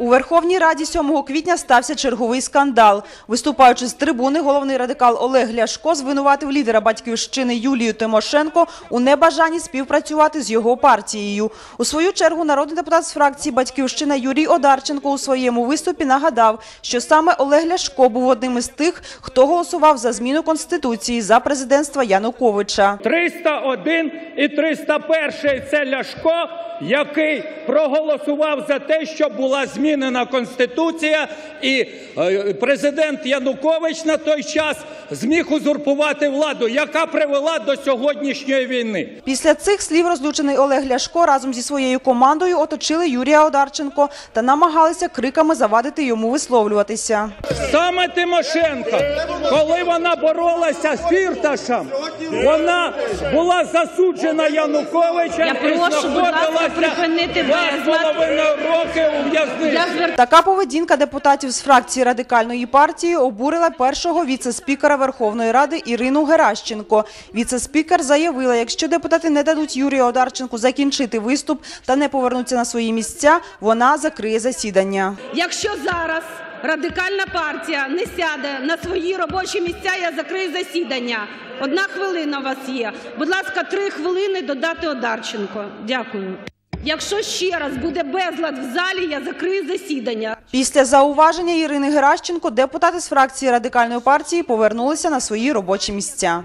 У Верховній Раді 7 квітня стався черговий скандал. Виступаючи з трибуни, головний радикал Олег Ляшко звинуватив лідера батьківщини Юлію Тимошенко у небажанні співпрацювати з його партією. У свою чергу народний депутат з фракції «Батьківщина» Юрій Одарченко у своєму виступі нагадав, що саме Олег Ляшко був одним із тих, хто голосував за зміну Конституції за президентства Януковича. 301 і 301 – це Ляшко, який проголосував за те, щоб була змінена Конституція, і е, президент Янукович на той час зміг узурпувати владу, яка привела до сьогоднішньої війни. Після цих слів розлючений Олег Ляшко разом зі своєю командою оточили Юрія Одарченко та намагалися криками завадити йому висловлюватися. Саме Тимошенко, коли вона боролася з Фірташем, вона була засуджена Януковичем Я прошу, і знаходилася два з половиною роки у в'язниці. Така поведінка депутатів з фракції радикальної партії обурила першого віце-спікера Верховної Ради Ірину Геращенко. Віце-спікер заявила, якщо депутати не дадуть Юрію Одарченку закінчити виступ та не повернуться на свої місця, вона закриє засідання. Якщо зараз радикальна партія не сяде на свої робочі місця, я закрию засідання. Одна хвилина у вас є. Будь ласка, три хвилини додати Одарченко. Дякую. Якщо ще раз буде безлад в залі, я закрию засідання. Після зауваження Ірини Геращенко депутати з фракції радикальної партії повернулися на свої робочі місця.